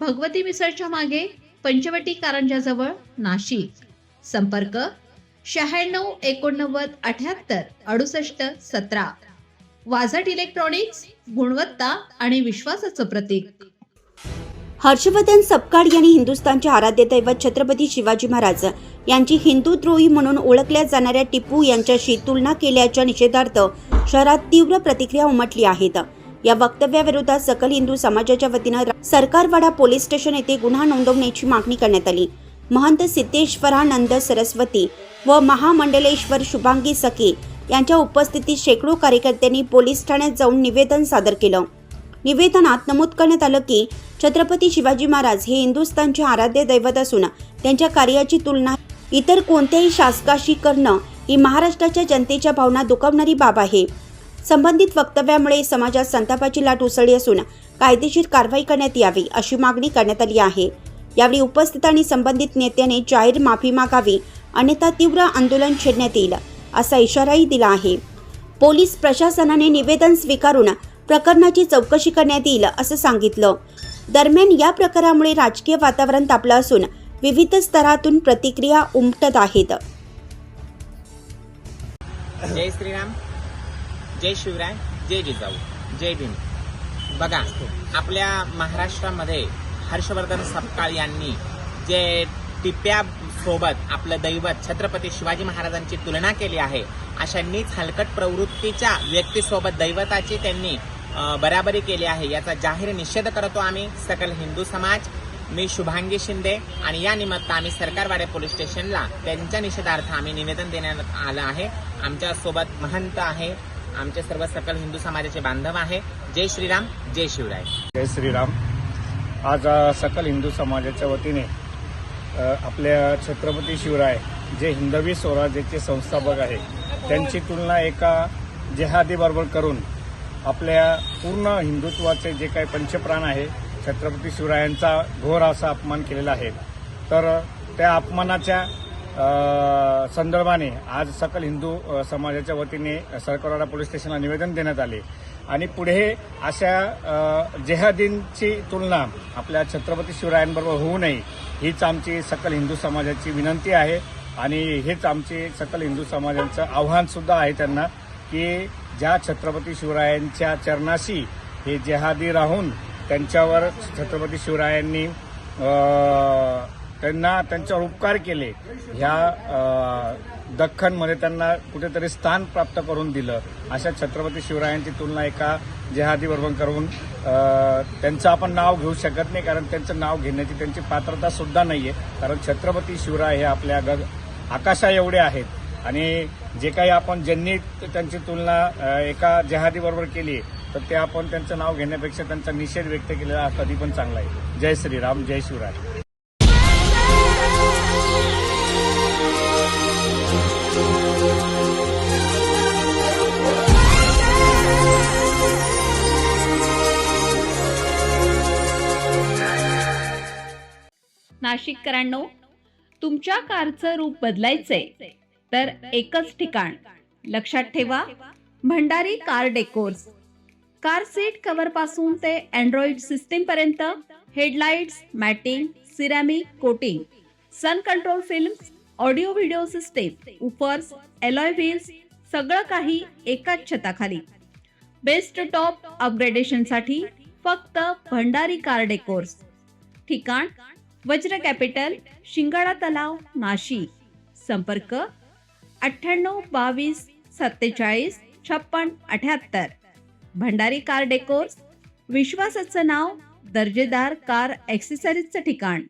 भगवती मिसळच्या मागे पंचवटी कारंजाजवळ नाशिक. संपर्क शहाण्णव एकोणनव्वद अठ्याहत्तर अडुसष्ट सतरा. वाझट इलेक्ट्रॉनिक्स गुणवत्ता आणि विश्वासाचं प्रतीक. हर्षवर्धन सपकाळ यांनी हिंदुस्थानचे आराध्य दैवत छत्रपती शिवाजी महाराज यांची हिंदुद्रोही म्हणून ओळखल्या जाणाऱ्या टिपू यांच्याशी तुलना केल्याच्या निषेधार्थ शहरात तीव्र प्रतिक्रिया उमटली आहेत. या वक्तव्याविरोधात सकल हिंदू समाजाच्या वतीनं सरकारवाडा पोलीस स्टेशन येथे गुन्हा नोंदवण्याची मागणी करण्यात आली. महंत सिद्धेश्वरानंद सरस्वती व महामंडलेश्वर शुभांगी सखे यांच्या उपस्थितीत शेकडो कार्यकर्त्यांनी पोलीस ठाण्यात जाऊन निवेदन सादर केलं. निवेदनात नमूद करण्यात आलं की छत्रपती शिवाजी महाराज हे हिंदुस्थानचे आराध्य दैवत असून त्यांच्या कार्याची तुलना इतर कोणत्याही शासकाशी करणं ही महाराष्ट्राच्या जनतेच्या भावना दुखावणारी बाब आहे. संबंधित वक्तव्यामुळे समाजात संतापाची लाट उसळली असून कायदेशीर कारवाई करण्यात यावी अशी मागणी करण्यात आली आहे. यावेळी उपस्थित आणि संबंधित नेत्याने जाहीर माफी मागावी अन्यथा तीव्र आंदोलन छेडण्यात येईल असा इशाराही दिला आहे. पोलीस प्रशासनाने निवेदन स्वीकारून प्रकरणाची चौकशी करण्यात येईल असं सांगितलं. दरम्यान या प्रकारामुळे राजकीय वातावरण तापलं असून विविध स्तरातून प्रतिक्रिया उमटत आहेत. जय श्रीराम. जय शिवराय जय जिजाऊ जय भीम. बघा आपल्या महाराष्ट्रामध्ये हर्षवर्धन सपकाळ यांनी जे टिप्यासोबत आपलं दैवत छत्रपती शिवाजी महाराजांची तुलना केली आहे अशा नीच हलकट प्रवृत्तीच्या व्यक्तीसोबत दैवताची त्यांनी बराबरी केली आहे याचा जाहीर निषेध करतो आम्ही सकल हिंदू समाज. मी शुभांगी शिंदे आणि या निमित्त आम्ही सरकारवाडे पोलीस स्टेशनला त्यांच्या निषेधार्थ आम्ही निवेदन देण्यात आलं आहे. आमच्यासोबत महंत आहे आमचे सर्व सकल हिंदू समाजाचे बांधव आहे. जय श्रीराम जय शिवराय. जय श्रीराम. आज सकल हिंदू समाजाच्या वतीने आपल्या छत्रपती शिवराय जे हिंदवी स्वराज्याचे संस्थापक आहे त्यांची तुलना एका जेहादीबरोबर करून आपल्या पूर्ण हिंदुत्वाचे जे काही पंचप्राण आहे छत्रपती शिवरायांचा घोर असा अपमान केलेला आहे. तर त्या अपमानाच्या संदर्भाने आज सकल हिंदू समाजाच्या वतीने सरकारवाडा पोलीस स्टेशनला निवेदन देण्यात आले. आणि पुढे अशा जेहादींची तुलना आपल्या छत्रपती शिवरायांबरोबर होऊ नये हीच आमची सकल हिंदू समाजाची विनंती आहे. आणि हेच आमचे सकल हिंदू समाजाचं आव्हानसुद्धा आहे त्यांना की ज्या छत्रपती शिवरायांच्या चरणाशी हे जेहादी राहून त्यांच्यावर छत्रपती शिवरायांनी त्यांना त्यांच्यावर उपकार केले. ह्या दख्खनमध्ये त्यांना कुठेतरी स्थान प्राप्त करून दिलं. अशा छत्रपती शिवरायांची तुलना एका जेहादीबरोबर करून त्यांचं आपण नाव घेऊ शकत नाही कारण त्यांचं नाव घेण्याची त्यांची पात्रता सुद्धा आहे कारण छत्रपती शिवराय हे आपल्या गग आकाशा एवढे आहेत. आणि जे काही आपण ज्यांनी त्यांची तुलना एका जेहादीबरोबर केली तर ते आपण त्यांचं नाव घेण्यापेक्षा त्यांचा निषेध व्यक्त केलेला कधी पण चांगला आहे. जय श्रीराम जय शिवराय. नाशिककरांनो तुमच्या कारचं रूप बदलायचंय तर एकच ठिकाण. लक्षात ठेवा Bhandari car decors. Car seat कव्हरपासून ते अँड्रॉइड सिस्टीम पर्यंत headlights matting ceramic coating. Sun control films audio video system woofers alloy wheels सगळं काही एकाच छताखाली. बेस्ट टॉप अपग्रेडेशनसाठी फक्त भंडारी कार डेकोर्स ठिकाण वज्र कॅपिटल शिंगाडा तलाव नाशिक. संपर्क अठ्ठ्याण्णव बावीस सत्तेचाळीस छप्पन अठ्याहत्तर. भंडारी कार डेकोर्स विश्वासाचं नाव दर्जेदार कार ॲक्सेसरीजचं ठिकाण.